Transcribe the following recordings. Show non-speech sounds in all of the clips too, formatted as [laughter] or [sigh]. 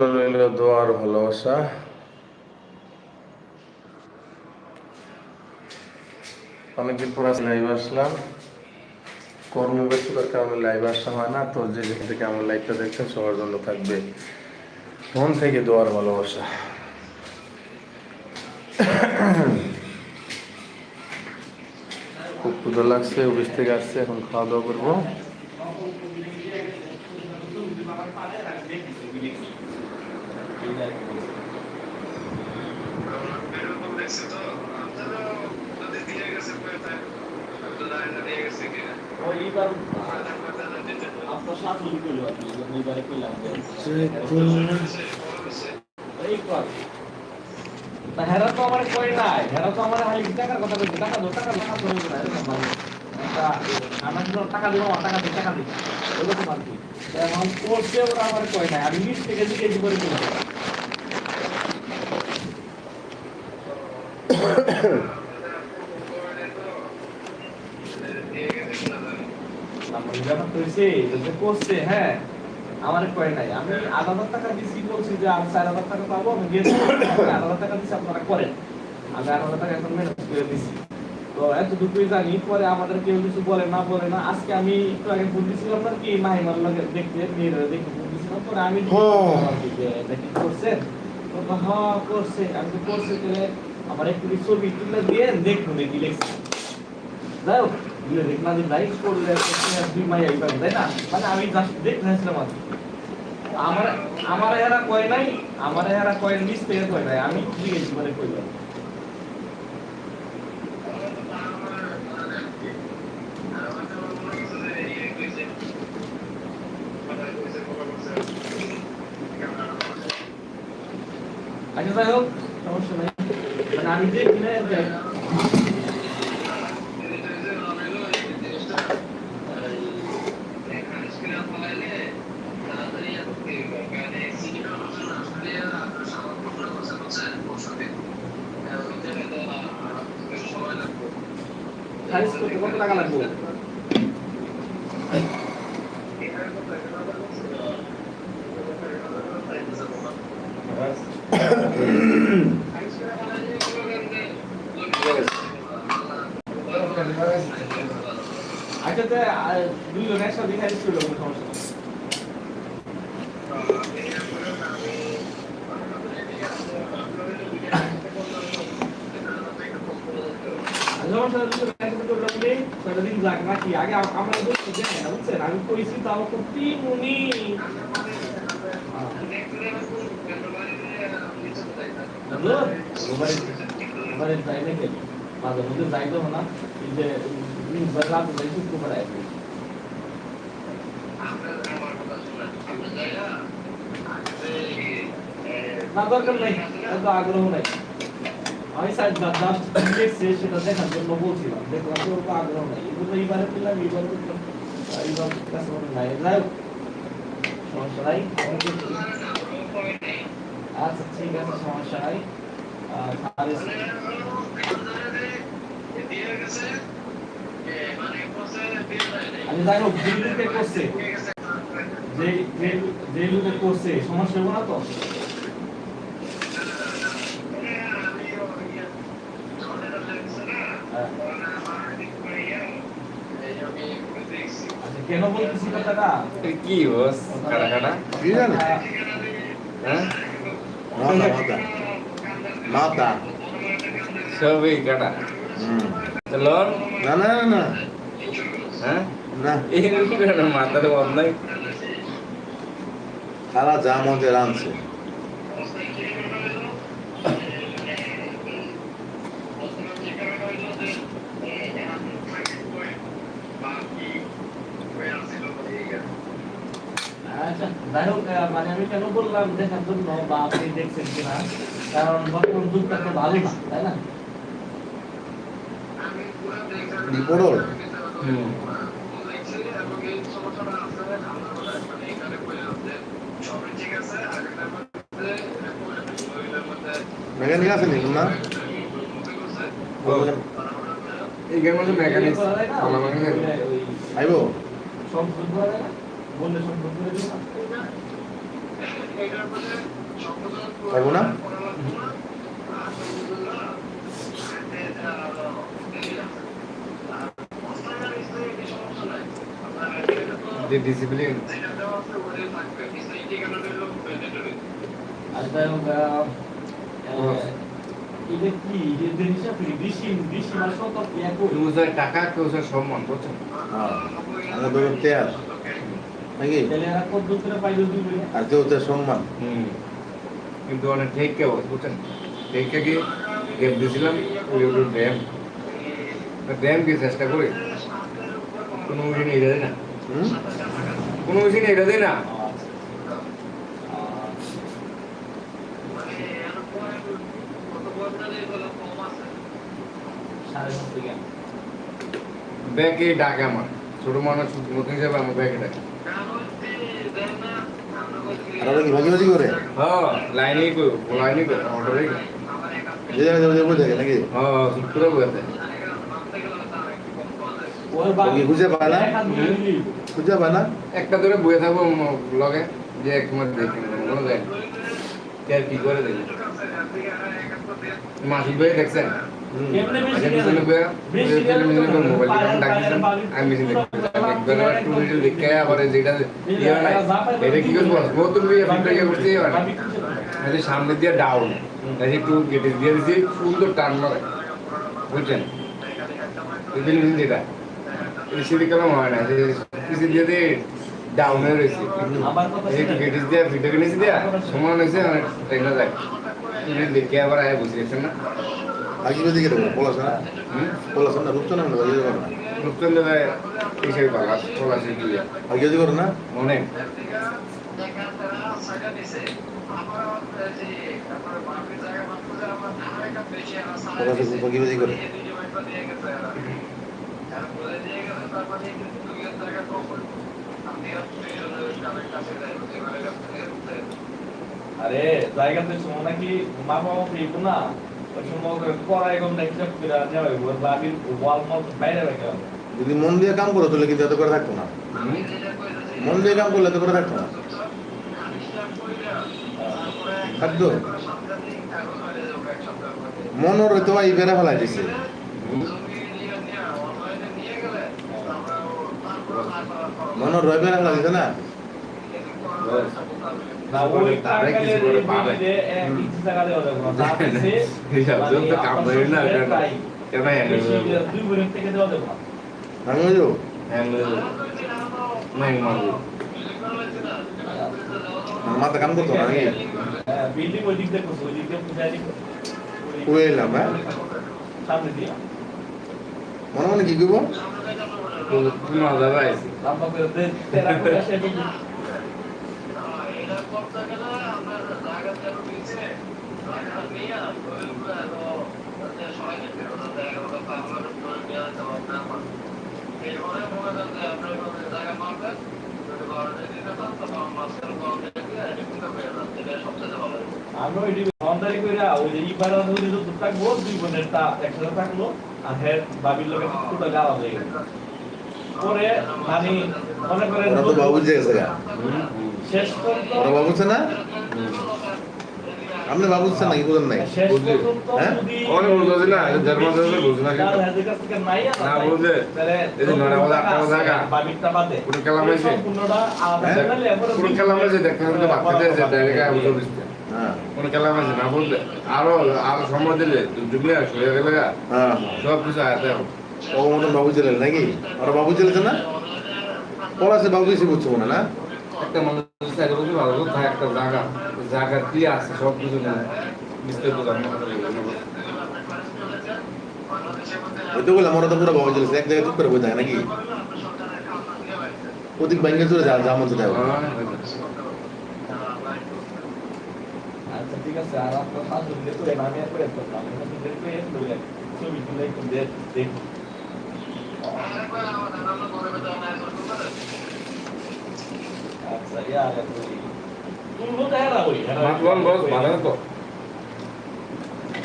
রইল দোয়ার ভালোবাসা। অনেকদিন পর লাইভ আসলাম? কর্মব্যস্ততার কারণে লাইভ আসা হয় না, তো যে যেখান থেকে আমার লাইভটা দেখছেন, সবার জন্য থাকবে মন থেকে দোয়ার ভালোবাসা। খুব ক্ষুদা লাগছে, অফিস থেকে আসছে, এখন খাওয়া দাওয়া করব। আপনার সাথে কইলো আপনি এইবারে কইলাম এই কর তা হেরা তো আমার কই নাই হেরা তো আমার খালি টাকার কথা কইছে টাকা দাও টাকা টাকা মানে তা আমার জন্য টাকা দিব টাকা দিই টাকা দিই এরকম আর কি এখন করছে ওরা আমার কই নাই আমি নিচ থেকে দিব করে দিলাম আমার ব্যাপার তো হইছে যে করছে হ্যাঁ আমার জানি পরে আমাদের কেউ কিছু বলে না বলে না আজকে আমি একটু আগে ফোন দিছিলাম না কি মাহিমার লগে দেখতে মেয়েরা দেখতে ফোন দিছিলাম পরে আমি। দেখি করছেন তো হ্যাঁ করছে আমি করছে আমার একটু ছবি তুলে দিয়ে দেখুন দেখি, লেখছি। যাই হোক, দিলে দেখলাম যে লাইক করলে দুই মাই আইবার তাই না? মানে আমি জাস্ট দেখতে আর আমার আমার এরা কয় নাই, আমার এরা কয় মিস থেকে কয় নাই, আমি জিজ্ঞেস করে কইলাম আচ্ছা যাই হোক, সমস্যা নাই। মানে আমি যে না যাই সাইজ করতে কত টাকা লাগবে আচ্ছা তো দুইজন একসাথে খাইতে ছিল কোনো সমস্যা নেই। সমস্যা নেই, দুইজন একসাথে করলাম রে, ছয়টা দিন যাক নাকি আগে আম- আমরা বুঝছেন? আমি কইছি তাও তো তিনউনি জানলো? রোবাই রোবাই যাই না কেন মাঝে মধ্যে যাই তো না এই যে রাত যাই শুক্রবার আসবে না দরকার নাই এত আগ্রহ নাই আমি সাইড জাস্ট দেখছি সেটা দেখার জন্য বলছিলাম দেখলাম যে ওর আগ্রহ নাই এগুলো এইবারে পেলাম এইবার করলাম এইবার কাছে মনে নাই যাই হোক, সমস্যা নাই আচ্ছা ঠিক আছে সমস্যা নাই আহ, তাহলে আমি যাই হোক যে লোকে করছে যে যে- যে লোকে করছে সমস্যা হব না তো হ্যাঁ। আচ্ছা কেন বলতেছি কথাটা কি বস কাটা কাটা কি জানি? হ্যাঁ মাথা মাথা মাথা সবই কাটা হুম। চলন না না না হ্যাঁ? না। এরকম কেন? মাথার বন্ধ নাই। খালা যা মধ্যে রাঁধছে। আচ্ছা যাই হোক মানে আমি কেন বললাম দেখার জন্য বা আপনি দেখছেন কিনা? কারণ বর্তমান যুগটা তো ভালো না তাই না? রিপোর্টর মেকানিক আছে নি না? মধ্যে মেকানিক করা যায় না? ভালো মেকানিক আইবো? বললে দিও না? থাকব না যে ডিসিপ্লিন আর তাই আমরা এটা কি এদের হিসাব কি বেশি বেশি মানে কত ইয়া করি কেউ চায় টাকা কেউ সম্মান বুঝছেন? নাকি আর কেউ সম্মান। কিন্তু অনেক ঠিক কে বুঝছেন? ঠিক কি গেপ দিয়েছিলাম ড্যাম ড্যাম কি চেষ্টা করি। কোনো কিছু নিয়ে যায় না। কোনো কিছু নিয়ে যায় না? ব্যাগে ডাকে আমার। ছোট মানুষ নতুন হিসাবে আমার ব্যাগে ডাকে। আর কি ভাগি ভাগি করে? হ্যাঁ লাইনে কই লাইনে কই অর্ডারে যে যাব দেখে নাকি? হ্যাঁ শুক্র বলতে ওর ও কি খুঁজে পায় না? খুঁজে পায় না? একটা ধরে বয়ে থাকব লগে যে এক মাস দেখি কোনো যায়। আর কি করে দেখি। মাসুদ ভাই দেখছেন সামনে দিয়ে ডাউন তাই একটু গেটে দিয়ে দিছি সুন্দর টান মারে। বুঝছেন? যেটা। এই সিঁড়ি কেমন হয় না? যে পিছিয়ে দিয়ে দিয়ে ডাউন হয়ে রয়েছে। এই গেটে দিয়ে ফিল্টার নিয়েছি দিয়া সমান হয়েছে অনেক ট্রেনটা যায়। তুমি দেখে আবার আয় বুঝে গেছেন না? ভাগি ভাগি করে পলাশ? পলাশ না? রূপচন না ভাগি করে না পলাশে দিয়ে ভাগি ভাগি না? মনে। পলাশে করে। আরে জায়গাতে সময় নাকি? মা বাবা ফিরবো না। যদি মন দিয়ে কাম করো তাহলে কিন্তু এত করে থাকতো না? মন দিয়ে কাম করলে এত করে থাকতো না। থাকতো মনের হয়তো এই বেড়া ফেলাই দিছে। [laughs] দেওয়া যাবে? না মারবো মাথা কাম করতো না হ্যাঁ, হ্যাঁ। মনে মনে কি করব? মজা পাইছি। আমরা ওই দুই বোনের তা একসাথে থাকল আর হ্যাঁ বাবির লোকে পুরো গাওয়া হয়ে গেল পরে মানে মনে করেন ওরা তো বাবু গেছে শেষ পর্যন্ত ওরা বাবুছে না? আপনি বাবুছে নাকি? বুঝেন নাই? হ্যাঁ? অনেক বুঝতে না, বুঝে না নাই আর না বুঝলে? তাহলে এই যে আটটা বাজে বাদে। পুরো হ্যাঁ? পুরো যে ডাইরেক্ট আবু দিচ্ছে হ্যাঁ। কোন খেলা হয়েছে না বললে আরও আরও সময় দিলে ডুবলে শুয়ে গেলে গা, হ্যাঁ। সব কিছু আয়াতে হবে। ও মতন বাবু ছিলেন নাকি ওরা বাবু ছিলেছে না? পলাশে বাবু বেশি বুঝছ মনে না। একটা মানুষ একটা জায়গা। জায়গা কি আছে সব কিছু বিস্তারিত ওই তো বললাম ওরা তো পুরো বাবু ছিলেছে এক জায়গায় চুপ করে বই নাকি? ওদিক ব্যাংকে চলে যা যা মতো যাবে আচ্ছা ঠিক আছে আর আপনার শাশুড়ি দিয়ে তো আমি করে ছবি তুলে একটু মাতলন বস ভালো তো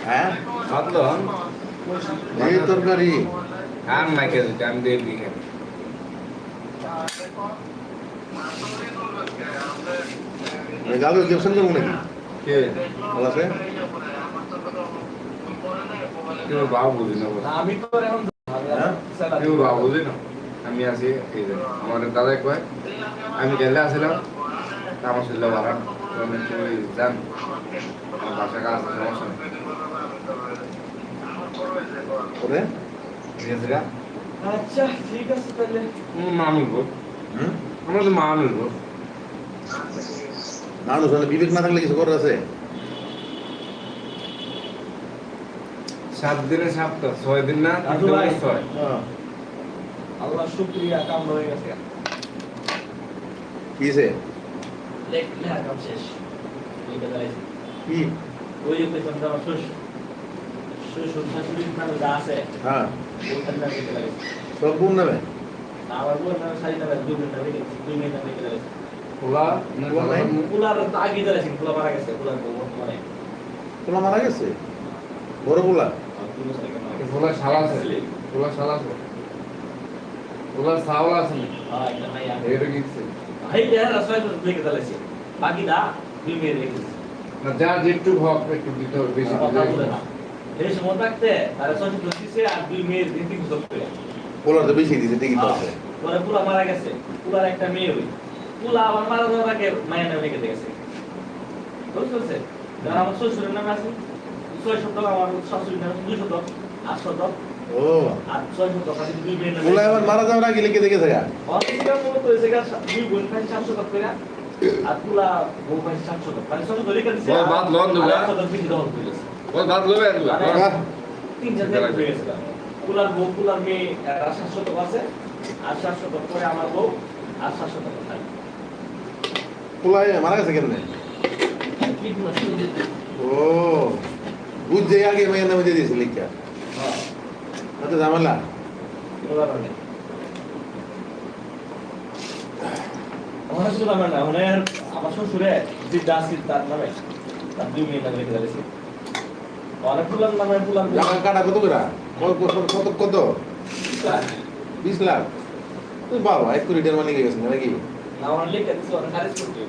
হ্যাঁ? মাতলন এই তরকারি। আর আমি দিয়ে মানে নাকি? কে? ভালো আছে? বাবা বুঝি না না, আমি তো এখন হ্যাঁ? আমি আছি আমার দাদা কয় আমি গেলে আসলাম আমার ছেলে তুমি তুমি যান আমার বাসা কাজ আছে সমস্যা নেই। করে ঠিক আছে গা? আচ্ছা ঠিক আছে তাহলে। হুম, মা মিলবো। হুম? আমরা তো মানুষ মানে বিবেক না থাকলে কিছু করার আছে? সাত দিনে সাতটা ছয় দিন না ছয়। হ্যাঁ। আল্লাহ শুক্রিয়া কাম হয়ে গেছে। কি হয়েছে? কাম শেষ। কি? ওই যে পেছন শ্বশুর। শ্বশুর শাশুড়ির নামে যা আছে। হ্যাঁ। ওখানে নামে লিখে দাঁড়াইছি সব গুণ নেবে? আমার বোন নামে শাড়ি নামে দুই মিনিট নামে দুই নামে আগে মারা গেছে বর্তমানে মারা গেছে? বড় গোলা খোলা শালা আছে। শালা আছে। হ্যাঁ, আর। এটা কিনছে। এই দেখার রাস্তায় তো লিখে দাঁড়াইছি বাকি দা দুই মিনিট না যা যেটু হক একটু দিতে হবে বেশি দিতে না। এই সময় থাকতে তারা ছয়শো পঁচিশে আর দুই মেয়ের দিন তিন করে। গোলার তো বেশি দিছে ঠিকই তো আছে। পরে পুলা মারা গেছে। পুলার একটা মেয়ে হই পুলা আবার মারা যাওয়ার আগে মায়ের নামে গেছে বুঝতে পারছে যারা আমার শ্বশুরের নামে আছে। ছয় শতক আমার শাশুড়ির নামে দুই শতক আট শতক ও। আর ছয় নামে গোলা এবার মারা যাওয়ার আগে লিখে দেখে থাকা। অনেকটা মতো হয়েছে গা, দুই বোন পাই সাত শতক করে আর পুলা বউ পাই সাত শতক মানে বাদ লন দুলা। লবে। তিন চার দিন হয়ে গেছে। গা। পুলার বউ পুলার মেয়ে আর সাত শতক আছে। আর সাত শতক করে আমার বউ আর সাত শতক খাই গোলায় মারা গেছে কেমনে? কি পুলা শুনে দিতে ও। বুঝছে আগে মেয়ের নামে দিয়ে দিয়েছে লিখা এত ঝামেলা আমার শ্বশুরে যে দাসির তার নামে তার দুই নামে অনেক পুলার কাটা কত করে কত কত বিশ লাখ তুই বাবা এক কোটি টাকার মালিক হয়ে গেছে নাকি না আমার লিখে দিচ্ছে অনেক খারিজ করতে।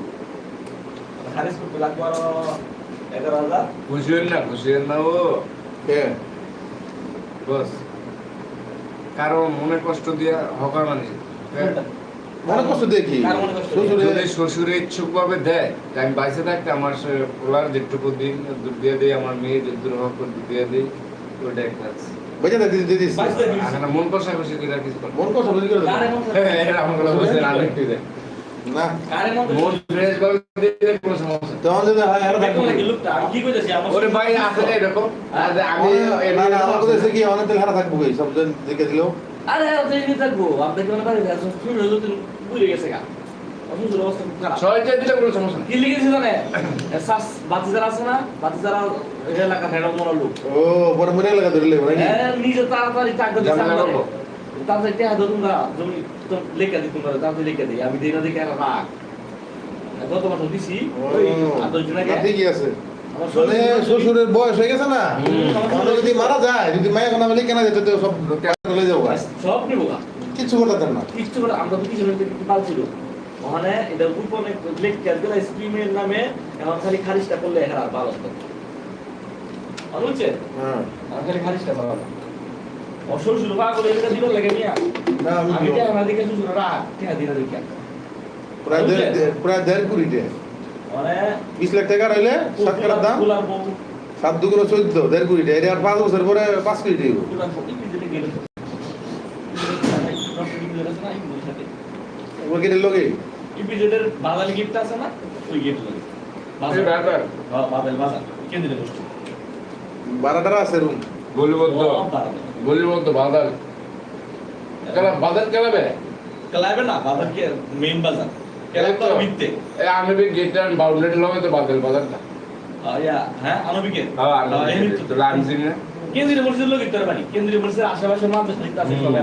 অনেক খারিজ করতে লাগবে আরও হাজার না খুশি না ও। বস। কারও মনে কষ্ট দিয়া হকার মানে? মনে কষ্ট মনে কষ্ট শ্বশুরে যদি শ্বশুরে ইচ্ছুক ভাবে দেয় আমি বাইসে থাকতে আমার পোলার যেটুকু দিন দুধ দিয়ে দিই আমার মেয়ে যেটুকু হক দুধ দিয়ে দিই ওইটা একটা দিয়ে। আর না মন কষা খুশি করে কিছু করব মন কষ্ট বুঝি করে দে। কারে মন এটা আমার কথা আরেকটু দেয়। না। মন ফ্রেশ করে দিলে কোনো সমস্যা। তখন যদি হয় আরও আমি কি কইতাছি ওরে ভাই আছে এরকম আর আমি না না আমার কথা কি অনেক তেল হারা থাকব কি সব জন দেখে দিলেও আরে আরে এই থাকব। আপনি কোন পারে আছো শুনে হলো তো বুঝে গেছে গা। অসুস্থ অবস্থা খুব খারাপ। ছয়টা দিলে কোনো সমস্যা নেই। কি লিখেছে জানে? শ্বাস বাতি আছে না? বাতি যারা এলাকা ফেরা মরা লোক। ও পরে লাগা ধরে লেবো নাকি? হ্যাঁ, নিজে তাড়াতাড়ি টাকা। তাড়াতাড়ি টাকা ধরুন না জমি তো লেখা দিতুম না তাড়াতাড়ি লেখা দিই আমি দিই না দেখে আর রাগ। গত বছর দিছি আর দশ দিন আগে ঠিকই আছে। মানে শ্বশুরের বয়স হয়ে গেছে না? যদি মারা যায় যদি মায়ের কোনো বলে কেনা যেত সব চলে যাব। সব নিবো কিচ্ছু করতে না। কিছু করে আমরা তো কিছু একটু পাল ছিল ওখানে এটা গোপনে লেখা দিল স্কিমের নামে এখন খালি খারিজটা করলে এখানে আর ভালো হতো। বুঝছে হ্যাঁ। খালি খারিজটা ভালো অসুর শুরু পা করে এটা দিল লাগে নিয়া না আমি আমি টাকা না দেখে শ্বশুর রাগ। টাকা দিনা দেখে প্রায় দেড় প্রায় দেড় মানে বিশ লাখ টাকা রইলে সাত কাটার দাম। সাত দুগুলো চোদ্দ দেড় টাকা এটা আর পাঁচ বছর পরে পাঁচ লোকে ইপিজেডের বাদালি গিফট আছে না? ওই গিফট লাগে। এই ব্যাপার বাদাল কেন্দ্রে বসছে বারাটারা আছে রুম বলিবদ্ধ বলিবদ্ধ বাদাল। কেলা বাদাল কেলাবে? ক্লাবে না বাজার কে মেইন বাজার ক্লাব তো মিথ্যে এই আমি বি গেটার বাউন্ডারি লগে তো বাদাল বাদালটা ইয়া হ্যাঁ হ্যাঁ তো না কেন্দ্রীয় ইত্তর বাড়ি কেন্দ্রীয় পরিষদের আশেপাশে মানুষ লিখতে আছে সব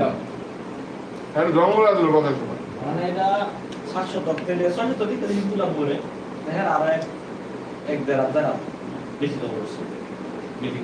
আর জঙ্গল আছে বাদাল তো। মানে এটা সাতশো টক থেকে ছয়শো টক থেকে তুলাম করে দেখেন আর এক দেড় হাজার বেশি তো মিটিং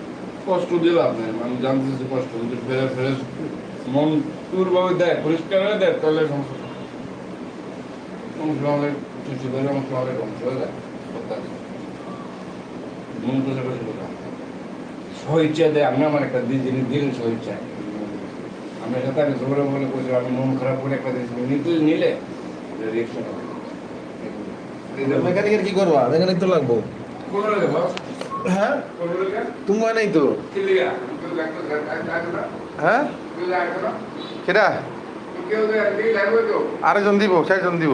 কষ্ট দিলাম না আমি জানতেছি কষ্ট যদি ফেরে ফেরে মন টুর দেয় পরিষ্কার হয়ে দেয় তাহলে সমস্যা সমস্যা কিছু করে সমস্যা হলে সমস্যা হয়ে যায়। মন খুশি খুশি কথা দেয় আপনি আমার একটা দিন জিনিস দিলেন স্বইচ্ছা আমি সাথে আমি জোরে বলে কইছি আমি মন খারাপ করে একটা নিলে রিয়েকশন হবে। মেকানিকের কি করবা? মেকানিক তো লাগবো। কোন লাগে বস হ্যাঁ? তুমি নাই তো? হ্যাঁ? কেটা আরেকজন দিব, চারজন দিব।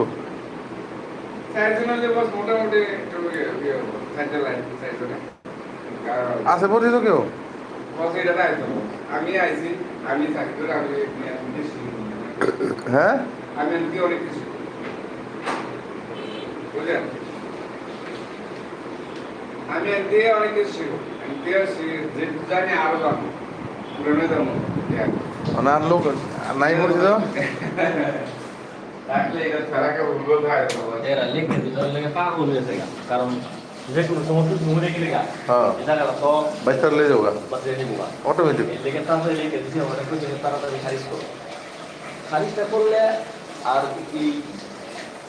আছে পরিচিত কেউ? আমি আইছি আমি থাকি আমি হ্যাঁ আমি অনেক কিছু বুঝলেন? আমি এমনি অনেক কিছু শিখব। এমনি যে জানি আরও জানো পুরনো জানো আর লোক নাই হয় তো লিখে কারণ যে কোনো সমস্ত ঘুরে গেলে গা হ্যাঁ। এটা গেল সব বাইশটার লে যাওগা বাজে নিবো গা। অটোমেটিক লেগে তারপরে লিখে দিতে হবে একটু যে তাড়াতাড়ি খারিজ করো। খারিজটা করলে আর কি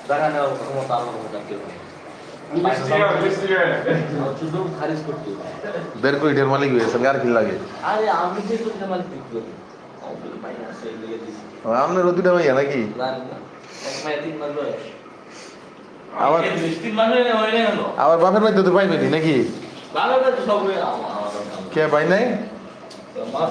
জায়গা নেওয়ার ক্ষমতা আরও হবে। বের করে ইটের মালিক হয়েছে আর কি লাগে আরে আমি যে তুমি আমার ঠিক করি আমি পাইনা সেই লিখে দিছি আপনার দুটা মাইয়া নাকি জানি না এক মাস তিন মাস বয়স আবার এই তিন মাস হয়ে হয়ে গেল আবার বাপের বাড়িতে তো পাইবেনি নাকি ভালো তো সব হয়ে আমার আমার কে পাই নাই আমার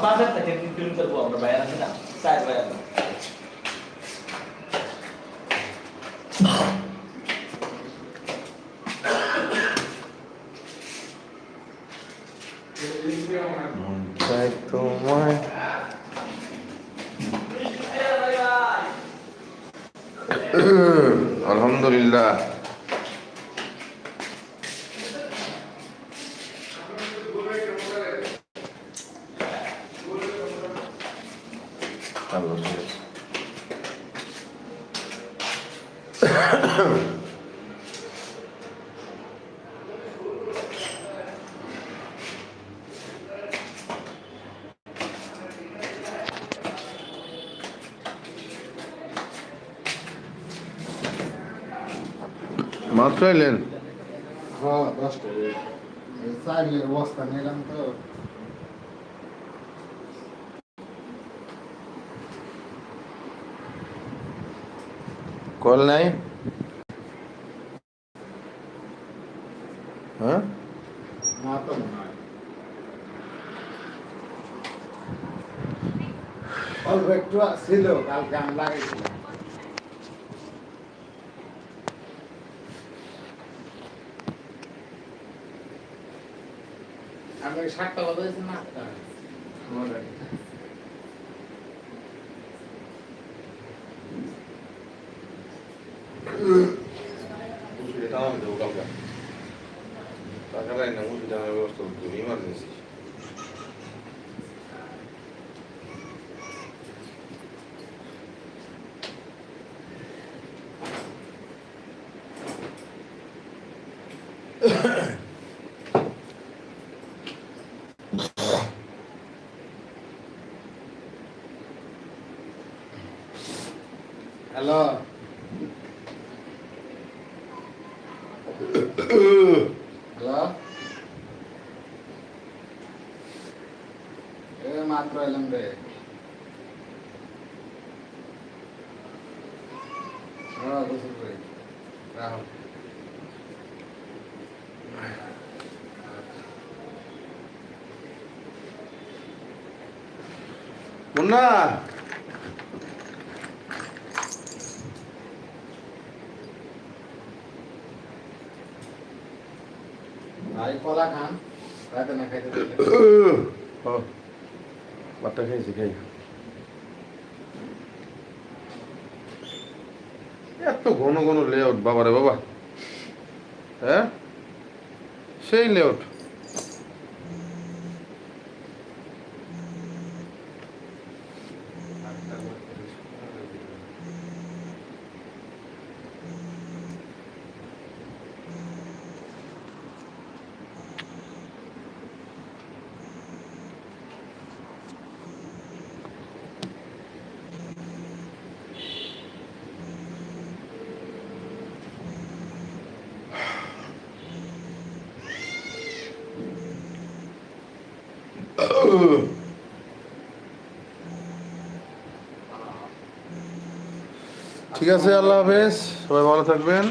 চাই তোমায় আলহামদুলিল্লাহ আল্লাহ ঠিক আছে। মাত্র এলেন হ্যাঁ দশটা চাইলের বস্তা নিলাম তো কল নাই হ্যাঁ না তো মনে হয় অল্প একটু ছিল কালকে আমি লাগাইছিলাম আমি সাতটা বাজাইছি না করতে ইমার্জেন্সি হ্যালো। হ্যালো। এ মাত্র এলাম রে। হ্যাঁ রাহুল। মুন্না। ভাই, কলা খান। খাইছি খাই। এত ঘন ঘন লেআউট বাবা রে বাবা। হ্যাঁ? সেই লেউট ঠিক আছে আল্লাহ হাফেজ। সবাই ভালো থাকবেন।